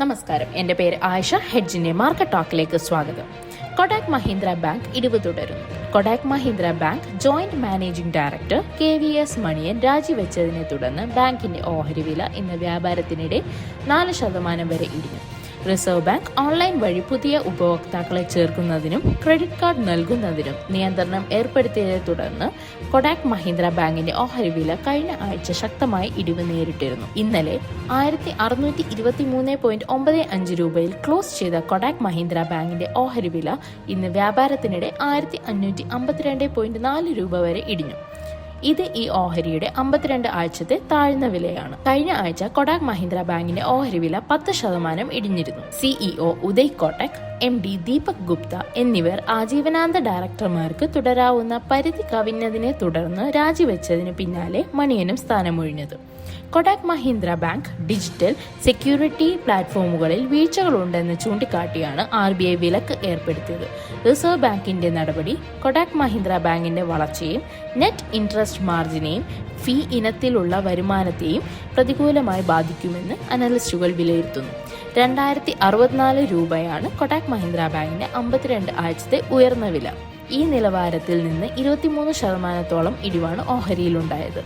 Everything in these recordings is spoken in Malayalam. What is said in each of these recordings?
നമസ്കാരം. എന്റെ പേര് ആയിഷ. ഹെഡ്ജിന്റെ മാർക്കറ്റ് ടോക്കിലേക്ക് സ്വാഗതം. കൊഡാക് മഹീന്ദ്ര ബാങ്ക് ഇടിവ് തുടരുന്നു. Kotak Mahindra Bank joint managing director K V S Manian രാജിവെച്ചതിനെ തുടർന്ന് ബാങ്കിന്റെ ഓഹരി വില ഇന്ന് വ്യാപാരത്തിനിടെ നാല് ശതമാനം വരെ ഇടിഞ്ഞു. റിസർവ് ബാങ്ക് ഓൺലൈൻ വഴി പുതിയ ഉപഭോക്താക്കളെ ചേർക്കുന്നതിനും ക്രെഡിറ്റ് കാർഡ് നൽകുന്നതിനും നിയന്ത്രണം ഏർപ്പെടുത്തിയതിനെ തുടർന്ന് കൊഡാക് മഹീന്ദ്ര ബാങ്കിന്റെ ഓഹരി വില കഴിഞ്ഞ ആഴ്ച ശക്തമായി ഇടിവ് നേരിട്ടിരുന്നു. ഇന്നലെ ആയിരത്തി അറുന്നൂറ്റി ഇരുപത്തി മൂന്ന് പോയിന്റ് ഒമ്പത് അഞ്ച് രൂപയിൽ ക്ലോസ് ചെയ്ത കൊഡാക് മഹീന്ദ്ര ബാങ്കിന്റെ ഓഹരി വില ഇന്ന് വ്യാപാരത്തിനിടെ ആയിരത്തി അഞ്ഞൂറ്റി അമ്പത്തിരണ്ട് പോയിന്റ് നാല് രൂപ വരെ ഇടിഞ്ഞു. ഇത് ഈ ഓഹരിയുടെ അമ്പത്തിരണ്ട് ആഴ്ചത്തെ താഴ്ന്ന വിലയാണ്. കഴിഞ്ഞ ആഴ്ച കൊടാക് മഹീന്ദ്ര ബാങ്കിന്റെ ഓഹരി വില പത്ത് ശതമാനം ഇടിഞ്ഞിരുന്നു. CEO Uday Kotak M D Deepak Gupta എന്നിവർ ആജീവനാന്ത ഡയറക്ടർമാർക്ക് തുടരാവുന്ന പരിധി കവിഞ്ഞതിനെ തുടർന്ന് രാജിവെച്ചതിന് പിന്നാലെ മണിയനും സ്ഥാനമൊഴിഞ്ഞത്. Kotak Mahindra Bank digital security പ്ലാറ്റ്ഫോമുകളിൽ വീഴ്ചകളുണ്ടെന്ന് ചൂണ്ടിക്കാട്ടിയാണ് ആർ ബി ഐ വിലക്ക് ഏർപ്പെടുത്തിയത്. റിസർവ് ബാങ്കിന്റെ നടപടി കൊഡാക് മഹീന്ദ്ര ബാങ്കിന്റെ വളർച്ചയും നെറ്റ് ഇൻട്രസ്റ്റ് മാർജിനെയും ഫീ ഇനത്തിലുള്ള വരുമാനത്തെയും പ്രതികൂലമായി ബാധിക്കുമെന്ന് അനലിസ്റ്റുകൾ വിലയിരുത്തുന്നു. രണ്ടായിരത്തി അറുപത്തിനാല് രൂപയാണ് കൊടാക് മഹീന്ദ്ര ബാങ്കിന്റെ അമ്പത്തിരണ്ട് ആഴ്ചത്തെ ഉയർന്ന വില. ഈ നിലവാരത്തിൽ നിന്ന് ഇരുപത്തിമൂന്ന് ശതമാനത്തോളം ഇടിവാണ് ഓഹരിയിലുണ്ടായത്.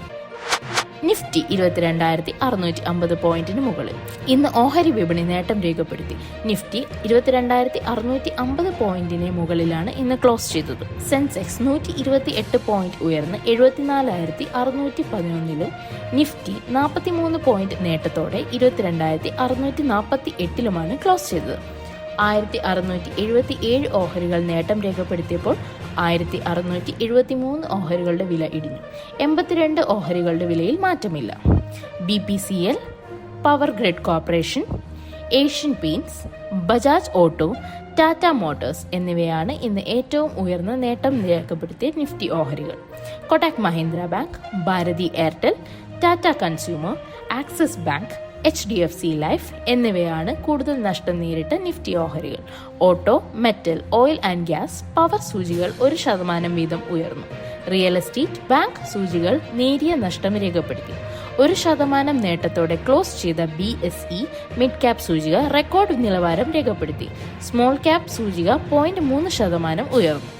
നിഫ്റ്റി ഇരുപത്തിരണ്ടായിരത്തി അറുന്നൂറ്റി അമ്പത് പോയിന്റിന് മുകളിൽ. ഇന്ന് ഓഹരി വിപണി നേട്ടം രേഖപ്പെടുത്തി. നിഫ്റ്റി ഇരുപത്തിരണ്ടായിരത്തി അറുന്നൂറ്റി അമ്പത് പോയിന്റിന് മുകളിലാണ് ഇന്ന് ക്ലോസ് ചെയ്തത്. സെൻസെക്സ് നൂറ്റി ഇരുപത്തി എട്ട് പോയിന്റ് ഉയർന്ന് എഴുപത്തിനാലായിരത്തി അറുന്നൂറ്റി പതിനൊന്നിലും നിഫ്റ്റി നാൽപ്പത്തിമൂന്ന് പോയിന്റ് നേട്ടത്തോടെ ഇരുപത്തിരണ്ടായിരത്തി അറുന്നൂറ്റി നാൽപ്പത്തി എട്ടിലുമാണ് ക്ലോസ് ചെയ്തത്. ആയിരത്തി അറുന്നൂറ്റി എഴുപത്തി ഏഴ് ഓഹരികൾ നേട്ടം രേഖപ്പെടുത്തിയപ്പോൾ ആയിരത്തി അറുന്നൂറ്റി എഴുപത്തി മൂന്ന് ഓഹരികളുടെ വില ഇടിഞ്ഞു. എൺപത്തിരണ്ട് ഓഹരികളുടെ വിലയിൽ മാറ്റമില്ല. B P C L Power Grid Corporation Asian Paints Bajaj Auto Tata Motors എന്നിവയാണ് ഇന്ന് ഏറ്റവും ഉയർന്ന നേട്ടം രേഖപ്പെടുത്തിയ നിഫ്റ്റി ഓഹരികൾ. Kotak Mahindra Bank Bharti Airtel Tata Consumer Axis Bank H D F C Life എന്നിവയാണ് കൂടുതൽ നഷ്ടം നേരിട്ട നിഫ്റ്റി ഓഹരികൾ. Auto metal oil and gas power സൂചികൾ ഒരു ശതമാനം വീതം ഉയർന്നു. റിയൽ എസ്റ്റേറ്റ് ബാങ്ക് സൂചികൾ നേരിയ നഷ്ടം രേഖപ്പെടുത്തി. ഒരു ശതമാനം നേട്ടത്തോടെ ക്ലോസ് ചെയ്ത B S E mid cap സൂചിക റെക്കോർഡ് നിലവാരം രേഖപ്പെടുത്തി. സ്മോൾ ക്യാപ് സൂചിക പോയിന്റ് മൂന്ന് ശതമാനം ഉയർന്നു.